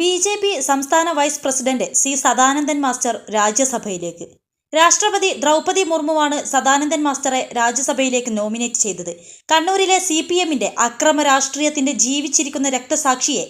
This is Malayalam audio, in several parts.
ബി ജെ പി സംസ്ഥാന vice president C Sadanandan master രാജ്യസഭയിലേക്ക്. രാഷ്ട്രപതി ദ്രൗപതി മുർമുവാണ് സദാനന്ദൻ മാസ്റ്ററെ രാജ്യസഭയിലേക്ക് നോമിനേറ്റ് ചെയ്തത്. കണ്ണൂരിലെ സി പി എമ്മിന്റെ അക്രമ രാഷ്ട്രീയത്തിന്റെ ജീവിച്ചിരിക്കുന്ന രക്തസാക്ഷിയെ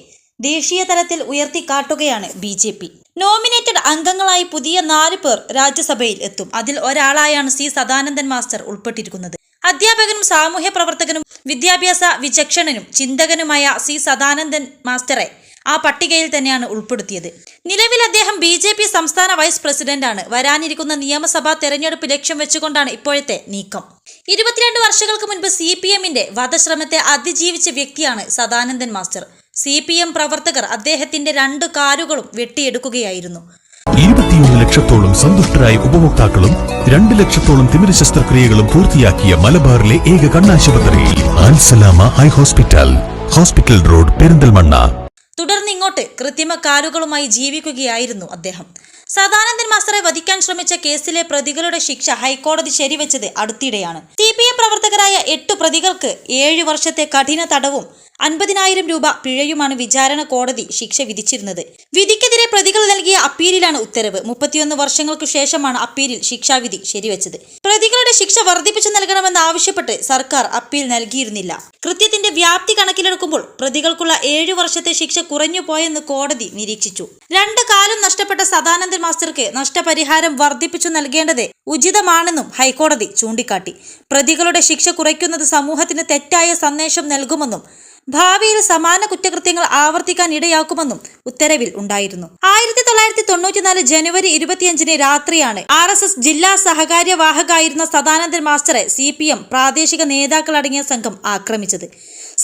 ദേശീയ തലത്തിൽ ഉയർത്തിക്കാട്ടുകയാണ് ബി ജെ പി. നോമിനേറ്റഡ് അംഗങ്ങളായി പുതിയ നാല് പേർ രാജ്യസഭയിൽ എത്തും. അതിൽ ഒരാളായാണ് സി സദാനന്ദൻ മാസ്റ്റർ ഉൾപ്പെട്ടിരിക്കുന്നത്. അധ്യാപകനും സാമൂഹ്യ പ്രവർത്തകനും വിദ്യാഭ്യാസ വിചക്ഷണനും ചിന്തകനുമായ സി സദാനന്ദൻ മാസ്റ്ററെ ആ പട്ടികയിൽ തന്നെയാണ് ഉൾപ്പെടുത്തിയത്. നിലവിൽ അദ്ദേഹം ബി ജെ പി സംസ്ഥാന വൈസ് പ്രസിഡന്റാണ്. വരാനിരിക്കുന്ന നിയമസഭാ തെരഞ്ഞെടുപ്പ് ലക്ഷ്യം വെച്ചുകൊണ്ടാണ് ഇപ്പോഴത്തെ നീക്കം. ഇരുപത്തിരണ്ട് വർഷങ്ങൾക്ക് മുൻപ് സി പി എമ്മിന്റെ വധശ്രമത്തെ അതിജീവിച്ച വ്യക്തിയാണ് Sadanandan master. C P M പ്രവർത്തകർ അദ്ദേഹത്തിന്റെ രണ്ട് കാലുകളും വെട്ടിയെടുക്കുകയായിരുന്നു. ഇരുപത്തിയൊന്ന് ലക്ഷത്തോളം സന്തുഷ്ടരായ ഉപഭോക്താക്കളും രണ്ട് ലക്ഷത്തോളം തിമിര ശസ്ത്രക്രിയകളും പൂർത്തിയാക്കിയ മലബാറിലെ ഏക കണ്ണാശുപത്രി Alsalama eye hospital. Hospital road Perinthalmanna. തുടർന്ന് ഇങ്ങോട്ട് കൃത്രിമ കാലുകളുമായി ജീവിക്കുകയായിരുന്നു അദ്ദേഹം. സദാനന്ദൻ മാസ്റ്ററെ വധിക്കാൻ ശ്രമിച്ച കേസിലെ പ്രതികളുടെ ശിക്ഷ ഹൈക്കോടതി ശരിവെച്ചത് അടുത്തിടെയാണ്. സി പി എം പ്രവർത്തകരായ എട്ട് പ്രതികൾക്ക് ഏഴ് വർഷത്തെ കഠിന തടവും അൻപതിനായിരം രൂപ പിഴയുമാണ് വിചാരണ കോടതി ശിക്ഷ വിധിച്ചിരുന്നത്. വിധിക്കെതിരെ പ്രതികൾ നൽകിയ അപ്പീലിലാണ് ഉത്തരവ്. മുപ്പത്തിയൊന്ന് വർഷങ്ങൾക്കു ശേഷമാണ് അപ്പീലിൽ ശിക്ഷാവിധി ശരിവെച്ചത്. പ്രതികളുടെ ശിക്ഷ വർദ്ധിപ്പിച്ചു നൽകണമെന്ന് ആവശ്യപ്പെട്ട് സർക്കാർ അപ്പീൽ നൽകിയിരുന്നില്ല. കൃത്യത്തിന്റെ വ്യാപ്തി കണക്കിലെടുക്കുമ്പോൾ പ്രതികൾക്കുള്ള ഏഴു വർഷത്തെ ശിക്ഷ കുറഞ്ഞു പോയെന്ന് കോടതി നിരീക്ഷിച്ചു. രണ്ടു കാലം നഷ്ടപ്പെട്ട സദാനന്ദൻ മാസ്റ്റർക്ക് നഷ്ടപരിഹാരം വർദ്ധിപ്പിച്ചു നൽകേണ്ടത് ഉചിതമാണെന്നും ഹൈക്കോടതി ചൂണ്ടിക്കാട്ടി. പ്രതികളുടെ ശിക്ഷ കുറയ്ക്കുന്നത് സമൂഹത്തിന് തെറ്റായ സന്ദേശം നൽകുമെന്നും ഭാവിയിൽ സമാന കുറ്റകൃത്യങ്ങൾ ആവർത്തിക്കാൻ ഇടയാക്കുമെന്നും ഉത്തരവിൽ ഉണ്ടായിരുന്നു. ആയിരത്തി തൊള്ളായിരത്തി തൊണ്ണൂറ്റിനാല് ജനുവരി ഇരുപത്തിയഞ്ചിന് രാത്രിയാണ് ആർ എസ് എസ് ജില്ലാ സഹകാര്യവാഹകായിരുന്ന സദാനന്ദൻ മാസ്റ്ററെ സി പി എം പ്രാദേശിക നേതാക്കളടങ്ങിയ സംഘം ആക്രമിച്ചത്.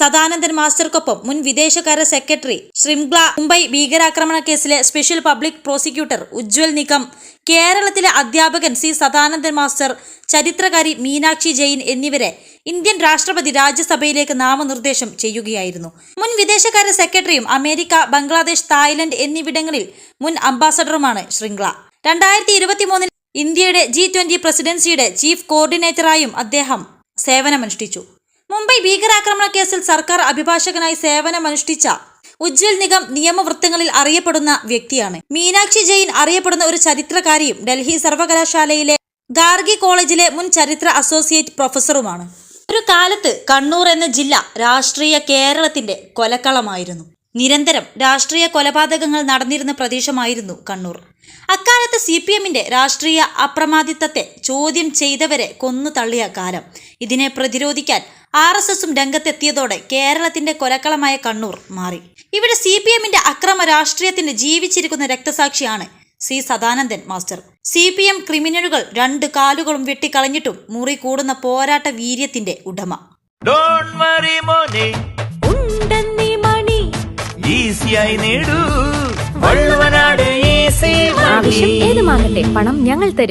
സദാനന്ദൻ മാസ്റ്റർക്കൊപ്പം മുൻ വിദേശകാര്യ സെക്രട്ടറി ശ്രിംഗ്ല മുംബൈ ഭീകരാക്രമണ കേസിലെ special public prosecutor Ujjwal Nikam കേരളത്തിലെ അധ്യാപകൻ സി സദാനന്ദൻ മാസ്റ്റർ ചരിത്രകാരി മീനാക്ഷി ജെയിൻ എന്നിവരെ ഇന്ത്യൻ രാഷ്ട്രപതി രാജ്യസഭയിലേക്ക് നാമനിർദ്ദേശം ചെയ്യുകയായിരുന്നു. മുൻ വിദേശകാര്യ സെക്രട്ടറിയും അമേരിക്ക ബംഗ്ലാദേശ് തായ്ലൻഡ് എന്നിവിടങ്ങളിൽ മുൻ അംബാസഡറുമാണ് ശൃംഗ്ല. രണ്ടായിരത്തി ഇരുപത്തിമൂന്നിൽ ഇന്ത്യയുടെ ജി ട്വന്റി പ്രസിഡൻസിയുടെ ചീഫ് കോർഡിനേറ്ററായും അദ്ദേഹം സേവനമനുഷ്ഠിച്ചു. മുംബൈ ഭീകരാക്രമണ കേസിൽ സർക്കാർ അഭിഭാഷകനായി സേവനമനുഷ്ഠിച്ച ഉജ്ജ്വൽ നിഗം നിയമവൃത്തങ്ങളിൽ അറിയപ്പെടുന്ന വ്യക്തിയാണ്. മീനാക്ഷി ജെയിൻ അറിയപ്പെടുന്ന ഒരു ചരിത്രകാരിയും ഡൽഹി സർവകലാശാലയിലെ ഗാർഗി കോളേജിലെ മുൻ ചരിത്ര അസോസിയേറ്റ് പ്രൊഫസറുമാണ്. ഒരു കാലത്ത് കണ്ണൂർ എന്ന ജില്ല രാഷ്ട്രീയ കേരളത്തിന്റെ കൊലക്കളമായിരുന്നു. നിരന്തരം രാഷ്ട്രീയ കൊലപാതകങ്ങൾ നടന്നിരുന്ന പ്രദേശമായിരുന്നു കണ്ണൂർ. അക്കാലത്ത് സി പി എമ്മിന്റെ രാഷ്ട്രീയ അപ്രമാദിത്വത്തെ ചോദ്യം ചെയ്തവരെ കൊന്നു തള്ളിയ കാലം. ഇതിനെ പ്രതിരോധിക്കാൻ ആർ എസ് എസും രംഗത്തെത്തിയതോടെ കേരളത്തിന്റെ കൊലക്കളമായ കണ്ണൂർ മാറി. ഇവിടെ സി പി എമ്മിന്റെ അക്രമ രാഷ്ട്രീയത്തിന് ജീവിച്ചിരിക്കുന്ന രക്തസാക്ഷിയാണ് C Sadanandan master. C P M ക്രിമിനലുകൾ രണ്ട് കാലുകളും വെട്ടിക്കളഞ്ഞിട്ടും മുറി കൂടുന്ന പോരാട്ട വീര്യത്തിന്റെ ഉടമ. ഏത് ഈസിയായി നേടൂ. വള്ളുവനാട് ഈസി ആവശ്യം ഏതുമാകട്ടെ പണം ഞങ്ങൾ തരും.